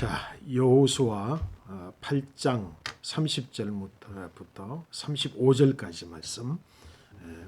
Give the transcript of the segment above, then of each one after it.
자, 여호수아 8장 30절부터 35절까지 말씀 에,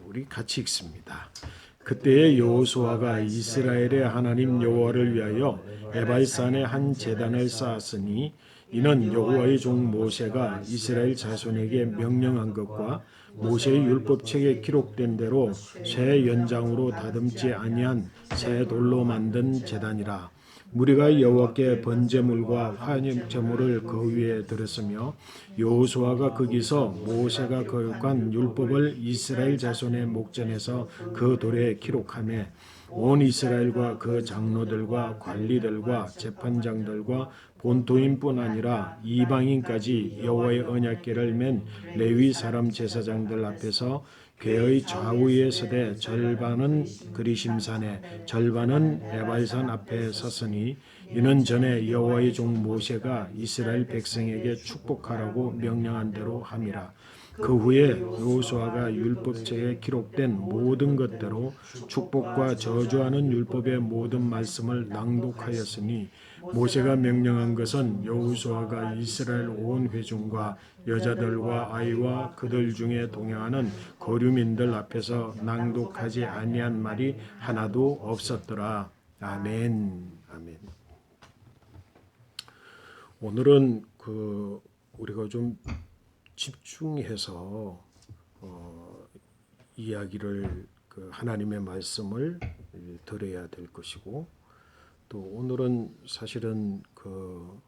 우리 같이 읽습니다. 그때에 여호수아가 이스라엘의 하나님 여호와를 위하여 에발산에 한 제단을 쌓았으니 이는 여호와의 종 모세가 이스라엘 자손에게 명령한 것과 모세의 율법책에 기록된 대로 새 연장으로 다듬지 아니한 새 돌로 만든 제단이라 무리가 여호와께 번제물과 화염 제물을 그 위에 들었으며 여호수아가 거기서 모세가 거룩한 율법을 이스라엘 자손의 목전에서 그 돌에 기록하며 온 이스라엘과 그 장로들과 관리들과 재판장들과 본토인뿐 아니라 이방인까지 여호와의 언약궤를 맨 레위 사람 제사장들 앞에서 괴의 좌우에 서되 절반은 그리심산에 절반은 에발산 앞에 섰으니 이는 전에 여호와의 종 모세가 이스라엘 백성에게 축복하라고 명령한 대로 함이라. 그 후에 여호수아가 율법책에 기록된 모든 것대로 축복과 저주하는 율법의 모든 말씀을 낭독하였으니 모세가 명령한 것은 여호수아가 이스라엘 온 회중과 여자들과 아이와 그들 중에 동행하는 거류민들 앞에서 낭독하지 아니한 말이 하나도 없었더라. 아멘. 아멘. 오늘은 그 우리가 좀 집중해서 어, 이야기를 그 하나님의 말씀을 들어야 될 것이고 또 오늘은 사실은 그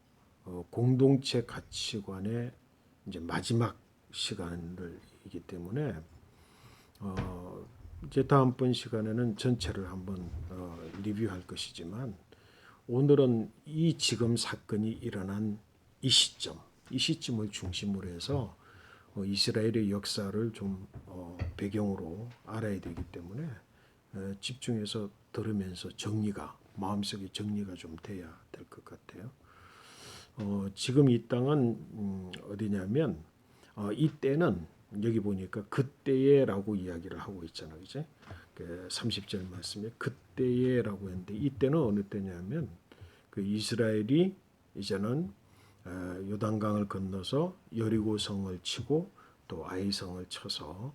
어, 공동체 가치관의 이제 마지막 시간을이기 때문에 어, 이제 다음번 시간에는 전체를 한번 어, 리뷰할 것이지만 오늘은 이 지금 사건이 일어난 이 시점, 이 시점을 중심으로 해서 어, 이스라엘의 역사를 좀 어, 배경으로 알아야 되기 때문에 에, 집중해서 들으면서 정리가 마음속에 정리가 좀 돼야 될 것 같아요. 어, 지금 이 땅은 음, 어디냐면 어, 이 때는 여기 보니까 그때에라고 이야기를 하고 있잖아요, 그제? 그 30절 말씀에 그때에라고 했는데 이 때는 어느 때냐면 그 이스라엘이 이제는 어, 요단강을 건너서 여리고 성을 치고 또 아이 성을 쳐서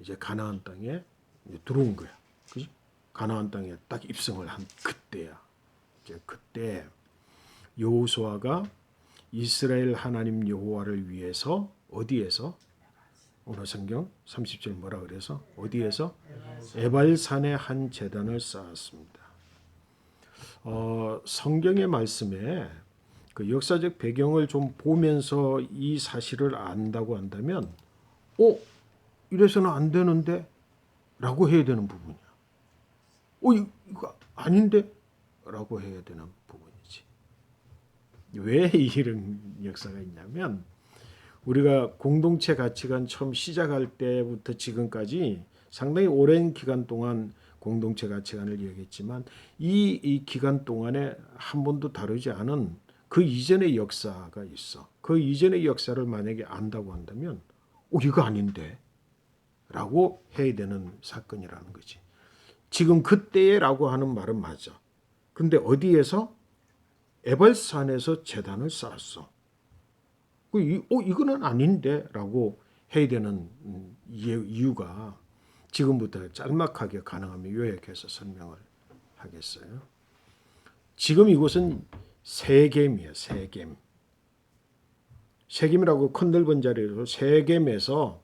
이제 가나안 땅에 이제 들어온 거야, 그지? 가나안 땅에 딱 입성을 한 그때야. 이제 그때 여호수아가 이스라엘 하나님 여호와를 위해서 어디에서 오늘 성경 30절 뭐라 그래서 어디에서 에발산에 한 제단을 쌓았습니다. 어, 성경의 말씀에 그 역사적 배경을 좀 보면서 이 사실을 안다고 한다면, 어 이래서는 안 되는데 라고 해야 되는 부분이야. 어 이- 이거 아닌데 라고 해야 되는 부분이지. 왜 이런 역사가 있냐면 우리가 공동체 가치관 처음 시작할 때부터 지금까지 상당히 오랜 기간 동안 공동체 가치관을 이야기했지만 이, 이 기간 동안에 한 번도 다루지 않은 그 이전의 역사가 있어. 그 이전의 역사를 만약에 안다고 한다면 어 이거 아닌데 라고 해야 되는 사건이라는 거지. 지금 그때라고 하는 말은 맞아. 근데 어디에서 에발산에서 재단을 쌓았어. 그 이, 어 이거는 아닌데 라고 해야 되는 음, 이유- 이유가 지금부터 짤막하게 가능하면 요약해서 설명을 하겠어요. 지금 이곳은 세겜이에요. 세겜. 세겜이라고 큰 넓은 자리로 세겜에서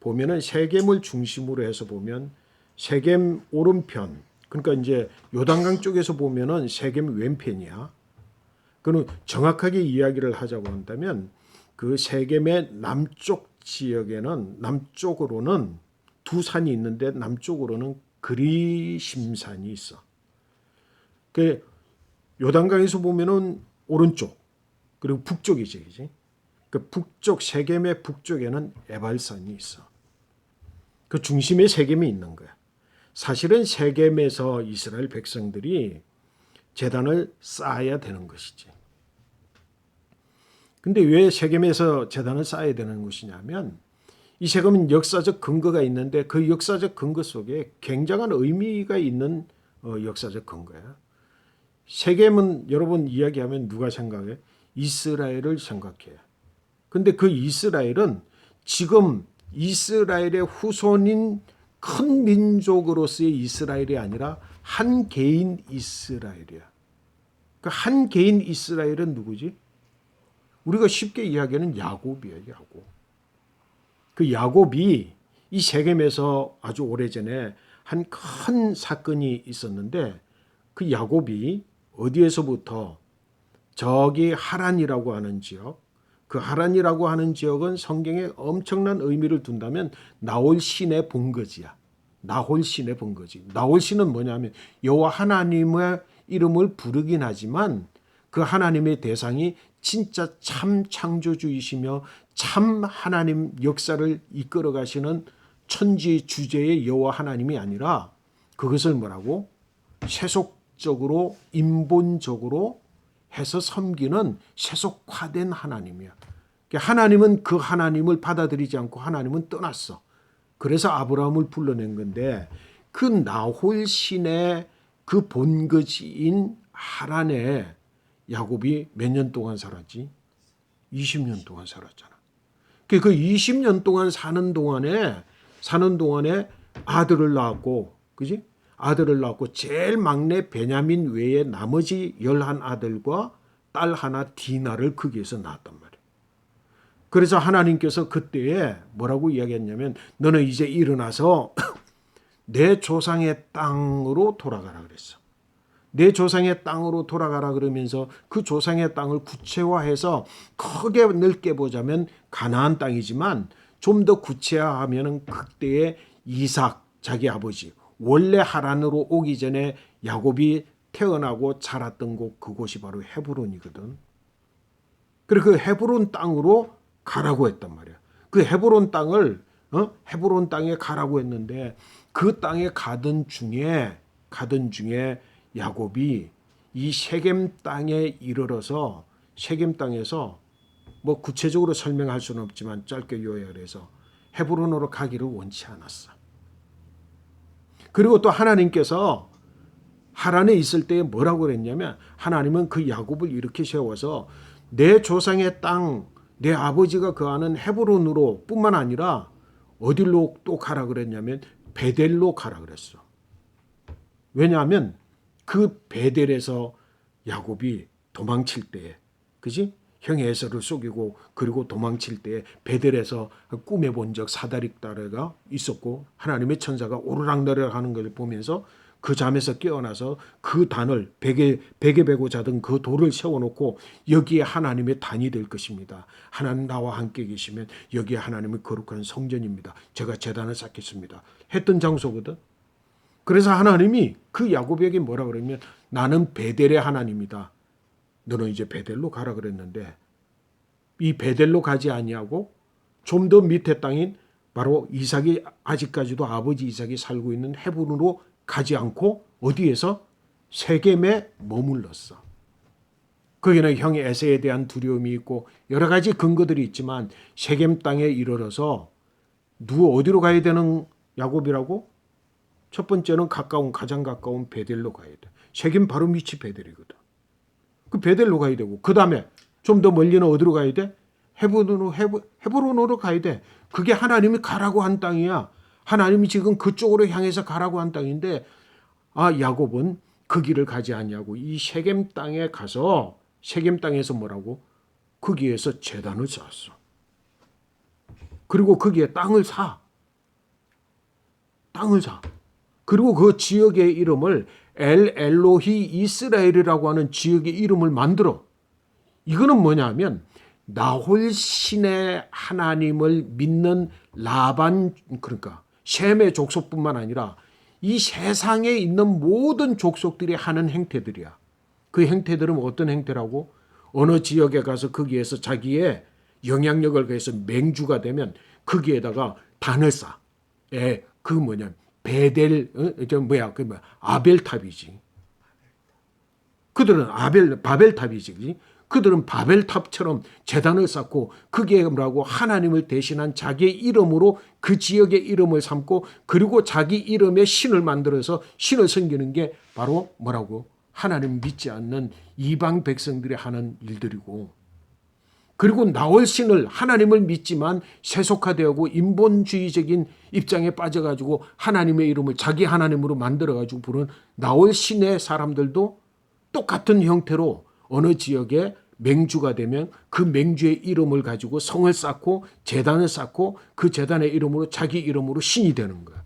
보면은 세겜을 중심으로 해서 보면 세겜 오른편 그러니까 이제 요단강 쪽에서 보면은 세겜 왼편이야. 그는 정확하게 이야기를 하자고 한다면 그 세겜의 남쪽 지역에는 남쪽으로는 두 산이 있는데 남쪽으로는 그리심산이 있어. 그 요단강에서 보면은 오른쪽 그리고 북쪽이지, 그지? 그 북쪽 세겜의 북쪽에는 에발산이 있어. 그 중심에 세겜이 있는 거야. 사실은 세겜에서 이스라엘 백성들이 재단을 쌓아야 되는 것이지. 근데 왜 세겜에서 재단을 쌓아야 되는 것이냐면 이 세금은 역사적 근거가 있는데 그 역사적 근거 속에 굉장한 의미가 있는 어, 역사적 근거야. 세겜은 여러분 이야기하면 누가 생각해? 이스라엘을 생각해. 근데 그 이스라엘은 지금 이스라엘의 후손인 큰 민족으로서의 이스라엘이 아니라 한 개인 이스라엘이야. 그 한 개인 이스라엘은 누구지? 우리가 쉽게 이야기하는 야곱이에요, 야곱. 그 야곱이 이 세겜에서 아주 오래전에 한 큰 사건이 있었는데 그 야곱이 어디에서부터 저기 하란이라고 하는 지역 그 하란이라고 하는 지역은 성경에 엄청난 의미를 둔다면 나홀 신의 본거지야. 나홀 신의 본거지. 나홀 신은 뭐냐면 여호와 하나님의 이름을 부르긴 하지만 그 하나님의 대상이 진짜 참 창조주이시며 참 하나님 역사를 이끌어 가시는 천지 주제의 여호와 하나님이 아니라 그것을 뭐라고 세속적으로 인본적으로 해서 섬기는 세속화된 하나님이야. 그러니까 하나님은 그 하나님을 받아들이지 않고 하나님은 떠났어. 그래서 아브라함을 불러낸 건데 그 나홀 신의 그 본거지인 하란에 야곱이 몇 년 동안 살았지? 20년 동안 살았잖아. 그 20년 동안 사는 동안에 사는 동안에 아들을 낳았고, 그지? 아들을 낳았고 제일 막내 베냐민 외에 나머지 열한 아들과 딸 하나 디나를 거기에서 낳았단 말이야. 그래서 하나님께서 그때에 뭐라고 이야기했냐면 너는 이제 일어나서 내 조상의 땅으로 돌아가라 그랬어. 내 조상의 땅으로 돌아가라 그러면서 그 조상의 땅을 구체화해서 크게 넓게 보자면 가나안 땅이지만 좀 더 구체화하면은 그때의 이삭 자기 아버지 원래 하란으로 오기 전에 야곱이 태어나고 자랐던 곳 그곳이 바로 헤브론이거든. 그리고 그 헤브론 땅으로 가라고 했단 말이야. 그 헤브론 땅을 어? 헤브론 땅에 가라고 했는데 그 땅에 가던 중에 가던 중에 야곱이 이 세겜 땅에 이르러서 세겜 땅에서 뭐 구체적으로 설명할 수는 없지만 짧게 요약을 해서 헤브론으로 가기를 원치 않았어. 그리고 또 하나님께서 하란에 있을 때 뭐라고 그랬냐면 하나님은 그 야곱을 이렇게 세워서 내 조상의 땅, 내 아버지가 거하는 헤브론으로 뿐만 아니라 어디로 또 가라 그랬냐면 베델로 가라 그랬어. 왜냐하면 그 베델에서 야곱이 도망칠 때에 그지? 형 에서를 속이고 그리고 도망칠 때 베델에서 꿈에 본 적 사다릭 다리가 있었고 하나님의 천사가 오르락내리락 하는 것을 보면서 그 잠에서 깨어나서 그 단을 베개 베개 베고 자던 그 돌을 세워놓고 여기에 하나님의 단이 될 것입니다. 하나님 나와 함께 계시면 여기에 하나님의 거룩한 성전입니다. 제가 재단을 쌓겠습니다. 했던 장소거든. 그래서 하나님이 그 야곱에게 뭐라 그러면 나는 베델의 하나님이다. 너는 이제 베델로 가라 그랬는데 이 베델로 가지 아니하고 좀 더 밑에 땅인 바로 이삭이 아직까지도 아버지 이삭이 살고 있는 헤브론으로 가지 않고 어디에서 세겜에 머물렀어. 거기는 형의 에세에 대한 두려움이 있고 여러 가지 근거들이 있지만 세겜 땅에 이르러서 누구 어디로 가야 되는 야곱이라고? 첫 번째는 가까운 가장 가까운 베델로 가야 돼. 세겜 바로 밑이 베델이거든. 그 베델로 가야 되고 그 다음에 좀 더 멀리는 어디로 가야 돼? 헤브론으로 헤브, 헤브론으로 가야 돼. 그게 하나님이 가라고 한 땅이야. 하나님이 지금 그쪽으로 향해서 가라고 한 땅인데 아 야곱은 그 길을 가지 아니하고 이 세겜 땅에 가서 세겜 땅에서 뭐라고 거기에서 재단을 쌓았어. 그리고 거기에 땅을 사. 땅을 사. 그리고 그 지역의 이름을 엘 엘로히 이스라엘이라고 하는 지역의 이름을 만들어. 이거는 뭐냐면 나홀 신의 하나님을 믿는 라반 그러니까 셈의 족속뿐만 아니라 이 세상에 있는 모든 족속들이 하는 행태들이야. 그 행태들은 어떤 행태라고? 어느 지역에 가서 거기에서 자기의 영향력을 가해서 맹주가 되면 거기에다가 단을 쌓아. 예, 그 뭐냐 베델 어? 저 뭐야 그 뭐야 아벨탑이지. 그들은 아벨 바벨탑이지. 그지? 그들은 바벨탑처럼 재단을 쌓고 그게 뭐라고 하나님을 대신한 자기의 이름으로 그 지역의 이름을 삼고 그리고 자기 이름의 신을 만들어서 신을 섬기는 게 바로 뭐라고 하나님 믿지 않는 이방 백성들이 하는 일들이고 그리고 나올 신을 하나님을 믿지만 세속화되고 인본주의적인 입장에 빠져가지고 하나님의 이름을 자기 하나님으로 만들어가지고 부르는 나올 신의 사람들도 똑같은 형태로 어느 지역에 맹주가 되면 그 맹주의 이름을 가지고 성을 쌓고 재단을 쌓고 그 재단의 이름으로 자기 이름으로 신이 되는 거야.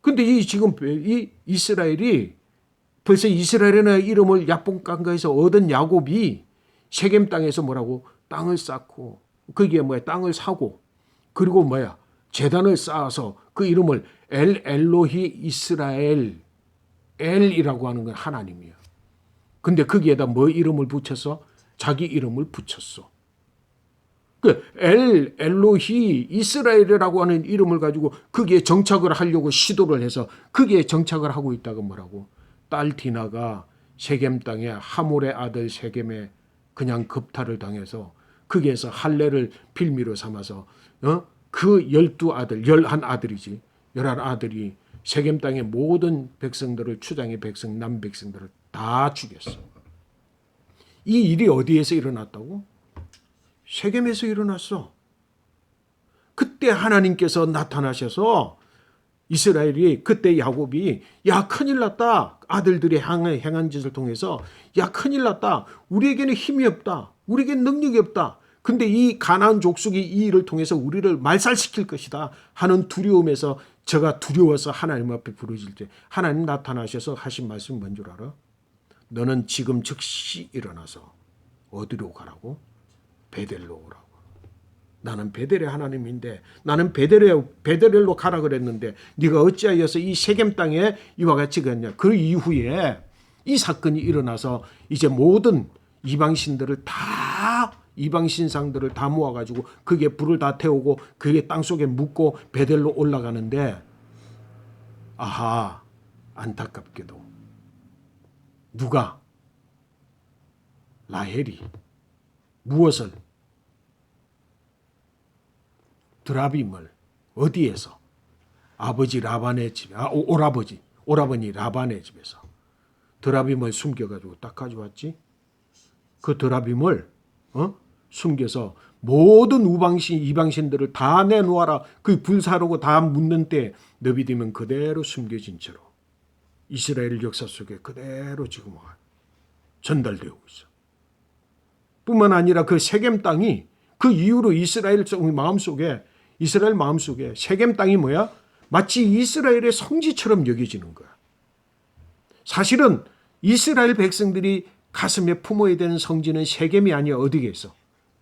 근데 이 지금 이 이스라엘이 벌써 이스라엘의 이름을 약봉강가에서 얻은 야곱이 세겜 땅에서 뭐라고? 땅을 쌓고 거기에 뭐야? 땅을 사고 그리고 뭐야? 재단을 쌓아서 그 이름을 엘 엘로히 이스라엘 엘이라고 하는 건 하나님이야. 근데 거기에다 뭐 이름을 붙여서? 자기 이름을 붙였어. 그 엘 엘로히 이스라엘이라고 하는 이름을 가지고 거기에 정착을 하려고 시도를 해서 거기에 정착을 하고 있다가 뭐라고? 딸 디나가 세겜 땅에 하몰의 아들 세겜에 그냥 급탈을 당해서 거기에서 할례를 빌미로 삼아서 어? 그 열두 아들 열한 아들이지 열한 아들이 세겜 땅의 모든 백성들을 추장의 백성 남 백성들을 다 죽였어. 이 일이 어디에서 일어났다고? 세겜에서 일어났어. 그때 하나님께서 나타나셔서 이스라엘이 그때 야곱이 야 큰일 났다 아들들이 향한, 행한 짓을 통해서 야 큰일 났다 우리에게는 힘이 없다 우리에게는 능력이 없다 근데 이 가나안 족속이 이 일을 통해서 우리를 말살시킬 것이다 하는 두려움에서 저가 두려워서 하나님 앞에 부르질 때 하나님 나타나셔서 하신 말씀 뭔줄 알아? 너는 지금 즉시 일어나서 어디로 가라고? 베델로 오라고. 나는 베델의 하나님인데 나는 베델에 베델로 가라 그랬는데 네가 어찌하여서 이 세겜 땅에 이와 같이 갔냐? 그 이후에 이 사건이 일어나서 이제 모든 이방 신들을 다 이방 신상들을 다 모아 가지고 그게 불을 다 태우고 그게 땅 속에 묻고 베델로 올라가는데 아하 안타깝게도 누가 라헬이 무엇을 드라빔을 어디에서 아버지 라반의 집에 아 오- 오라버지 오라버니 라반의 집에서 드라빔을 숨겨가지고 딱 가져왔지 그 드라빔을 어? 숨겨서 모든 우방신 이방신들을 다 내놓아라 그 불사르고 다 묻는 때 너비 되면 그대로 숨겨진 채로 이스라엘 역사 속에 그대로 지금 와 전달되고 있어. 뿐만 아니라 그 세겜 땅이 그 이후로 이스라엘 마음속에 이스라엘 마음속에 세겜 땅이 뭐야? 마치 이스라엘의 성지처럼 여겨지는 거야. 사실은 이스라엘 백성들이 가슴에 품어야 되는 성지는 세겜이 아니야 어디겠어?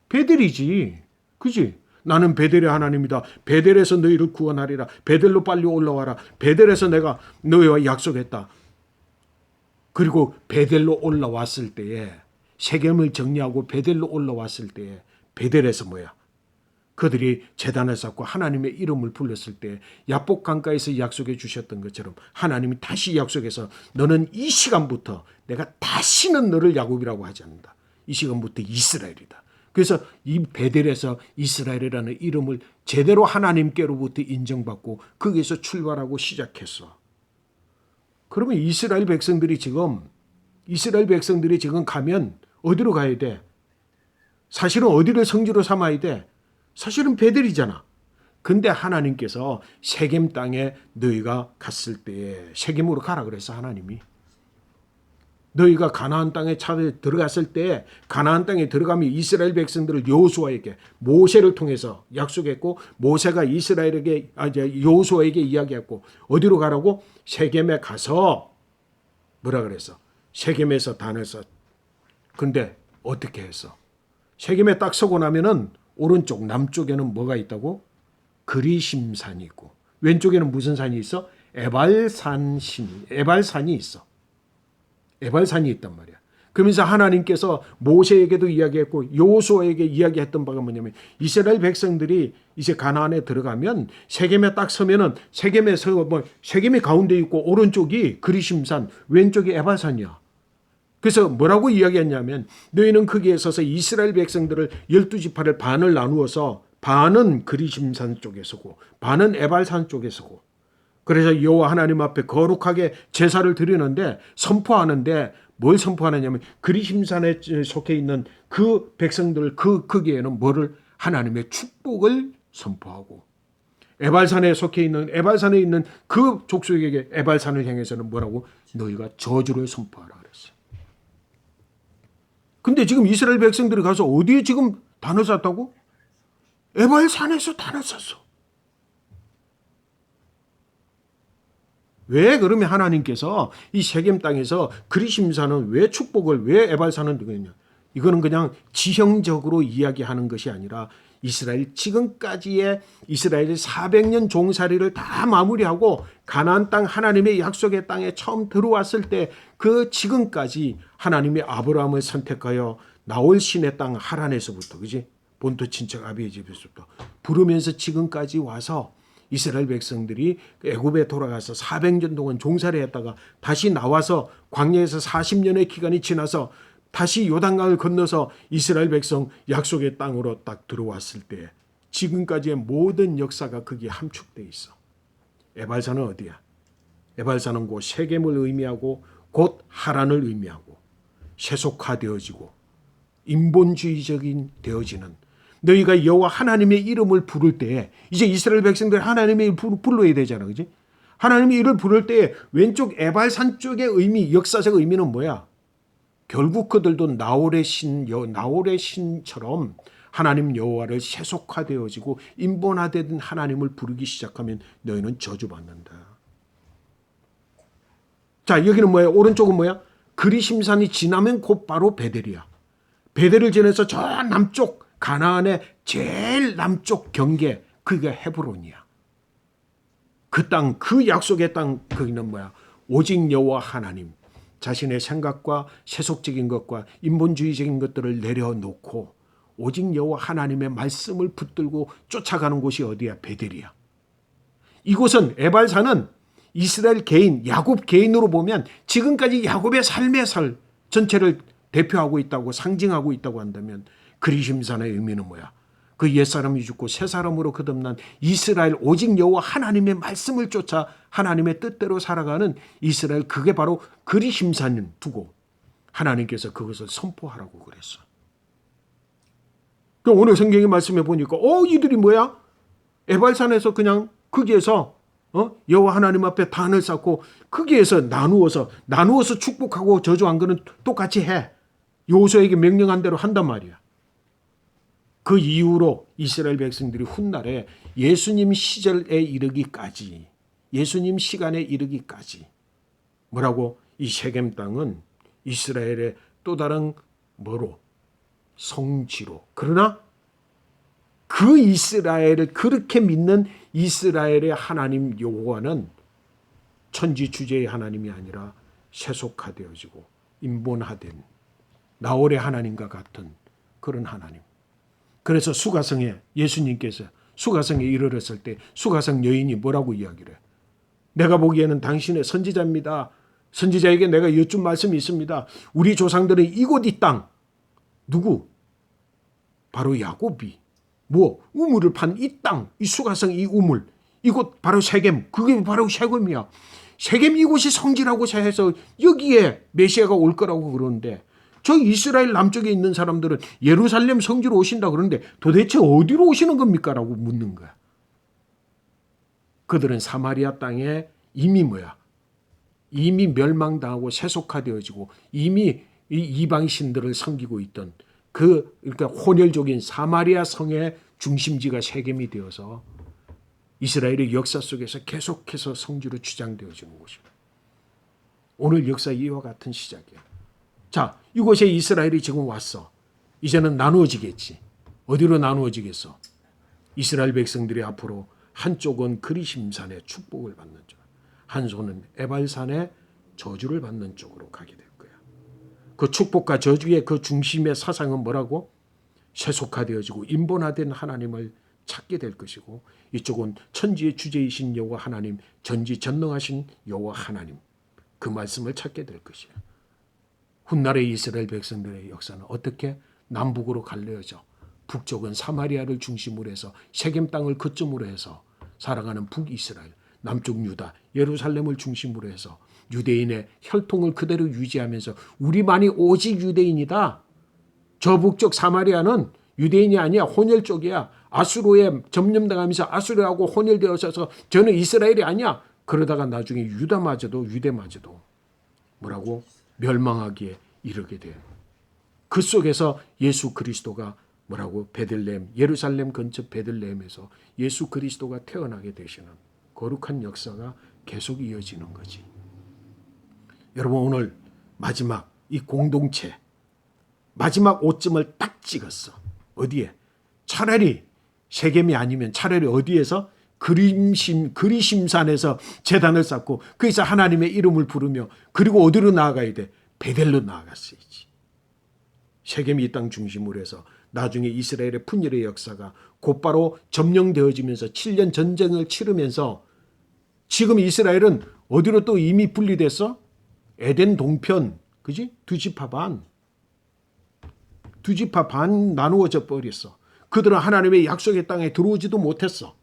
베델이지. 그지? 나는 베델의 하나님이다. 베델에서 너희를 구원하리라. 베델로 빨리 올라와라. 베델에서 내가 너희와 약속했다. 그리고 베델로 올라왔을 때에 세겜을 정리하고 베델로 올라왔을 때에 베델에서 뭐야? 그들이 재단을 쌓고 하나님의 이름을 불렀을 때 야복 강가에서 약속해 주셨던 것처럼 하나님이 다시 약속해서 너는 이 시간부터 내가 다시는 너를 야곱이라고 하지 않는다. 이 시간부터 이스라엘이다. 그래서 이 베델에서 이스라엘이라는 이름을 제대로 하나님께로부터 인정받고 거기에서 출발하고 시작했어. 그러면 이스라엘 백성들이 지금 이스라엘 백성들이 지금 가면 어디로 가야 돼? 사실은 어디를 성지로 삼아야 돼? 사실은 베델이잖아. 근데 하나님께서 세겜 땅에 너희가 갔을 때에 세겜으로 가라 그래서 하나님이 너희가 가나안 땅에 차 들어갔을 때 가나안 땅에 들어가면 이스라엘 백성들을 여호수아에게 모세를 통해서 약속했고 모세가 이스라엘에게 아 이제 여호수아에게 이야기했고 어디로 가라고 세겜에 가서 뭐라 그랬어? 세겜에서 썼. 근데 어떻게 했어? 세겜에 딱 서고 나면은 오른쪽 남쪽에는 뭐가 있다고? 그리심산이 있고 왼쪽에는 무슨 산이 있어? 에발산 신 에발산이 있어. 에발산이 있단 말이야. 그러면서 하나님께서 모세에게도 이야기했고 요호수아에게 이야기했던 바가 뭐냐면 이스라엘 백성들이 이제 가나안에 들어가면 세겜에 딱 서면은 세겜에 서 뭐 세겜이 가운데 있고 오른쪽이 그리심산, 왼쪽이 에발산이야. 그래서 뭐라고 이야기했냐면 너희는 거기에 서서 이스라엘 백성들을 열두 지파를 반을 나누어서 반은 그리심산 쪽에 서고 반은 에발산 쪽에 서고. 그래서 여호와 하나님 앞에 거룩하게 제사를 드리는데 선포하는데 뭘 선포하느냐면 그리심산에 속해 있는 그 백성들 그 거기에는 뭐를? 하나님의 축복을 선포하고. 에발산에 속해 있는 에발산에 있는 그 족속에게 에발산을 향해서는 뭐라고? 너희가 저주를 선포하라 그랬어요. 근데 지금 이스라엘 백성들이 가서 어디에 지금 단을 쌌다고? 에발 산에서 단을 쌌어. 왜 그러면 하나님께서 이 세겜 땅에서 그리심산은 왜 축복을 왜 에발산은 되겠냐? 이거는 그냥 지형적으로 이야기하는 것이 아니라 이스라엘 지금까지의 이스라엘의 400년 종살이를 다 마무리하고 가나안 땅 하나님의 약속의 땅에 처음 들어왔을 때 그 지금까지 하나님의 아브라함을 선택하여 나올 신의 땅 하란에서부터 그지? 본토 친척 아비의 집에서부터 부르면서 지금까지 와서 이스라엘 백성들이 애굽에 돌아가서 400년 동안 종살이 했다가 다시 나와서 광야에서 40년의 기간이 지나서 다시 요단강을 건너서 이스라엘 백성 약속의 땅으로 딱 들어왔을 때 지금까지의 모든 역사가 거기에 함축돼 있어. 에발산은 어디야? 에발산은 곧 세겜을 의미하고 곧 하란을 의미하고 세속화되어지고 인본주의적인 되어지는 너희가 여호와 하나님의 이름을 부를 때에 이제 이스라엘 백성들 하나님의 이름을 불러야 되잖아, 그지? 하나님의 이름을 부를 때에 왼쪽 에발산 쪽의 의미, 역사적 의미는 뭐야? 결국 그들도 나홀의 신, 여, 나홀의 신처럼 하나님 여호와를 세속화되어지고 인본화된 하나님을 부르기 시작하면 너희는 저주받는다. 자 여기는 뭐야? 오른쪽은 뭐야? 그리심산이 지나면 곧바로 베델이야. 베델을 지나서 저 남쪽 가나안의 제일 남쪽 경계 그게 헤브론이야. 그 땅, 그 약속의 땅 거기는 뭐야? 오직 여호와 하나님 자신의 생각과 세속적인 것과 인본주의적인 것들을 내려놓고 오직 여호와 하나님의 말씀을 붙들고 쫓아가는 곳이 어디야? 베델이야. 이곳은 에발산은 이스라엘 개인, 야곱 개인으로 보면 지금까지 야곱의 삶의 살 전체를 대표하고 있다고 상징하고 있다고 한다면 그리심산의 의미는 뭐야? 그 옛사람이 죽고 새사람으로 거듭난 이스라엘 오직 여호와 하나님의 말씀을 쫓아 하나님의 뜻대로 살아가는 이스라엘 그게 바로 그리심산 두고 하나님께서 그것을 선포하라고 그랬어. 그 오늘 성경의 말씀에 보니까 어 이들이 뭐야? 에발산에서 그냥 거기에서 어? 여호와 하나님 앞에 단을 쌓고 거기에서 나누어서 나누어서 축복하고 저주한 거는 똑같이 해. 요소에게 명령한 대로 한단 말이야. 그 이후로 이스라엘 백성들이 훗날에 예수님 시절에 이르기까지 예수님 시간에 이르기까지 뭐라고? 이 세겜 땅은 이스라엘의 또 다른 뭐로? 성지로. 그러나 그 이스라엘을 그렇게 믿는 이스라엘의 하나님 여호와는 천지 주제의 하나님이 아니라 세속화되어지고 인본화된 나홀의 하나님과 같은 그런 하나님. 그래서 수가성에 예수님께서 수가성에 이르렀을 때 수가성 여인이 뭐라고 이야기를 해? 내가 보기에는 당신의 선지자입니다. 선지자에게 내가 여쭌 말씀이 있습니다. 우리 조상들은 이곳 이 땅 누구? 바로 야곱이 뭐 우물을 판 이 땅, 이 수가성 이 우물 이곳 바로 세겜 그게 바로 세겜이야. 세겜 이곳이 성지라고 해서 여기에 메시아가 올 거라고 그러는데 저 이스라엘 남쪽에 있는 사람들은 예루살렘 성지로 오신다 그러는데 도대체 어디로 오시는 겁니까? 라고 묻는 거야. 그들은 사마리아 땅에 이미 뭐야? 이미 멸망당하고 세속화되어지고 이미 이 이방 신들을 섬기고 있던 그 그러니까 혼혈족인 사마리아 성의 중심지가 세겜이 되어서 이스라엘의 역사 속에서 계속해서 성지로 주장되어지는 곳이야. 오늘 역사 이와 같은 시작이야. 자, 이곳에 이스라엘이 지금 왔어. 이제는 나누어지겠지. 어디로 나누어지겠어? 이스라엘 백성들이 앞으로 한쪽은 그리심산의 축복을 받는 쪽, 한 손은 에발산의 저주를 받는 쪽으로 가게 될 거야. 그 축복과 저주의 그 중심의 사상은 뭐라고? 세속화되어지고 인본화된 하나님을 찾게 될 것이고 이쪽은 천지의 주제이신 여호와 하나님, 전지 전능하신 여호와 하나님 그 말씀을 찾게 될 것이야. 훗날의 이스라엘 백성들의 역사는 어떻게 남북으로 갈려져 북쪽은 사마리아를 중심으로 해서 세겜 땅을 거점으로 해서 살아가는 북이스라엘 남쪽 유다, 예루살렘을 중심으로 해서 유대인의 혈통을 그대로 유지하면서 우리만이 오직 유대인이다. 저 북쪽 사마리아는 유대인이 아니야 혼혈 쪽이야. 아수르에 점령당하면서 아수르하고 혼혈되어서 저는 이스라엘이 아니야. 그러다가 나중에 유다마저도 유대마저도 뭐라고 멸망하기에 이르게 돼요. 그 속에서 예수 그리스도가 뭐라고 베들레헴 예루살렘 근처 베들레헴에서 예수 그리스도가 태어나게 되시는 거룩한 역사가 계속 이어지는 거지. 여러분 오늘 마지막 이 공동체 마지막 오점을 딱 찍었어. 어디에? 차라리 세겜이 아니면 차라리 어디에서 그림심 그리심산에서 재단을 쌓고 거기서 하나님의 이름을 부르며 그리고 어디로 나아가야 돼? 베델로 나아갔어야지. 세겜이 이 땅 중심으로 해서 나중에 이스라엘의 분열의 역사가 곧바로 점령되어지면서 7년 전쟁을 치르면서 지금 이스라엘은 어디로 또 이미 분리됐어? 에덴 동편, 그지? 두 지파 반. 두 지파 반 나누어져 버렸어. 그들은 하나님의 약속의 땅에 들어오지도 못했어.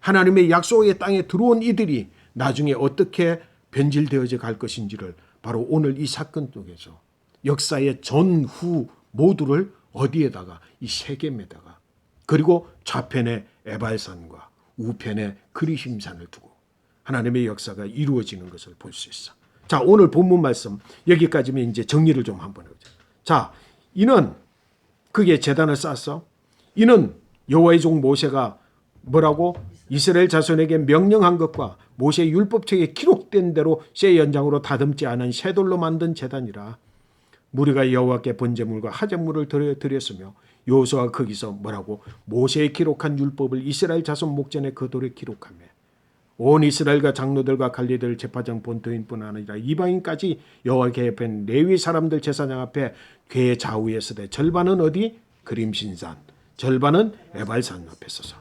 하나님의 약속의 땅에 들어온 이들이 나중에 어떻게 변질되어져 갈 것인지를 바로 오늘 이 사건 속에서 역사의 전후 모두를 어디에다가 이 세겜에다가 그리고 좌편에 에발산과 우편에 그리심산을 두고 하나님의 역사가 이루어지는 것을 볼 수 있어. 자, 오늘 본문 말씀 여기까지면 이제 정리를 좀 한번 해보자. 자, 이는 그게 재단을 쌓았어. 이는 여호와의 종 모세가 뭐라고 이스라엘 자손에게 명령한 것과 모세 율법책에 기록된 대로 쇠 연장으로 다듬지 않은 쇠돌로 만든 재단이라. 무리가 여호와께 번제물과 하제물을 드렸으며 여호수아 거기서 뭐라고 모세의 기록한 율법을 이스라엘 자손 목전에 그 돌에 기록하며 온 이스라엘과 장로들과 관리들 제파장 본토인뿐 아니라 이방인까지 여호와 계획한 레위 사람들 제사장 앞에 괴 좌우에 서되 절반은 어디? 그림신산 절반은 에발산 앞에 서서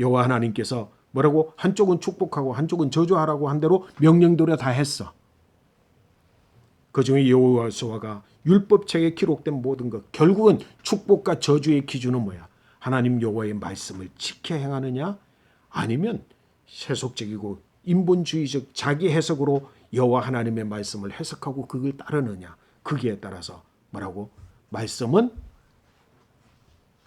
여호와 하나님께서 뭐라고 한쪽은 축복하고 한쪽은 저주하라고 한 대로 명령대로 다 했어. 그 중에 여호수아가 율법책에 기록된 모든 것 결국은 축복과 저주의 기준은 뭐야? 하나님 여호와의 말씀을 지켜 행하느냐 아니면 세속적이고 인본주의적 자기 해석으로 여호와 하나님의 말씀을 해석하고 그걸 따르느냐 거기에 따라서 뭐라고 말씀은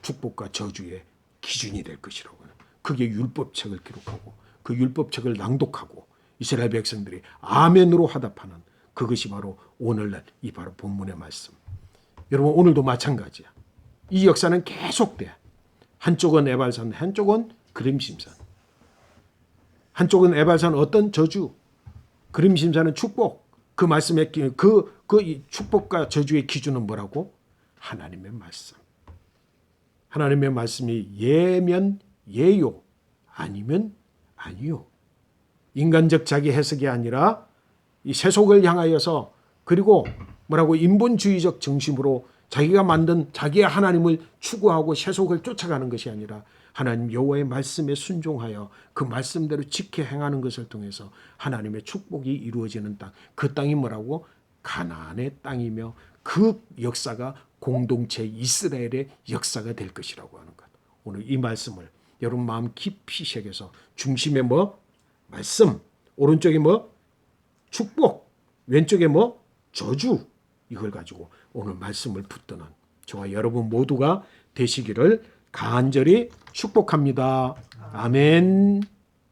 축복과 저주의 기준이 될 것이라고 그게 율법책을 기록하고 그 율법책을 낭독하고 이스라엘 백성들이 아멘으로 화답하는 그것이 바로 오늘날 이 바로 본문의 말씀. 여러분 오늘도 마찬가지야. 이 역사는 계속돼. 한쪽은 에발산, 한쪽은 그림심산. 한쪽은 에발산 어떤 저주, 그림심산은 축복. 그 말씀의 그그 그 축복과 저주의 기준은 뭐라고? 하나님의 말씀. 하나님의 말씀이 예면 예요 아니면 아니요. 인간적 자기 해석이 아니라 이 세속을 향하여서 그리고 뭐라고 인본주의적 정신으로 자기가 만든 자기의 하나님을 추구하고 세속을 쫓아가는 것이 아니라 하나님 여호와의 말씀에 순종하여 그 말씀대로 지켜 행하는 것을 통해서 하나님의 축복이 이루어지는 땅. 그 땅이 뭐라고? 가나안의 땅이며 그 역사가 공동체 이스라엘의 역사가 될 것이라고 하는 것. 오늘 이 말씀을 여러분 마음 깊이 새겨서 중심에 뭐 말씀, 오른쪽에 뭐 축복, 왼쪽에 뭐 저주 이걸 가지고 오늘 말씀을 붙드는 저와 여러분 모두가 되시기를 간절히 축복합니다. 아멘.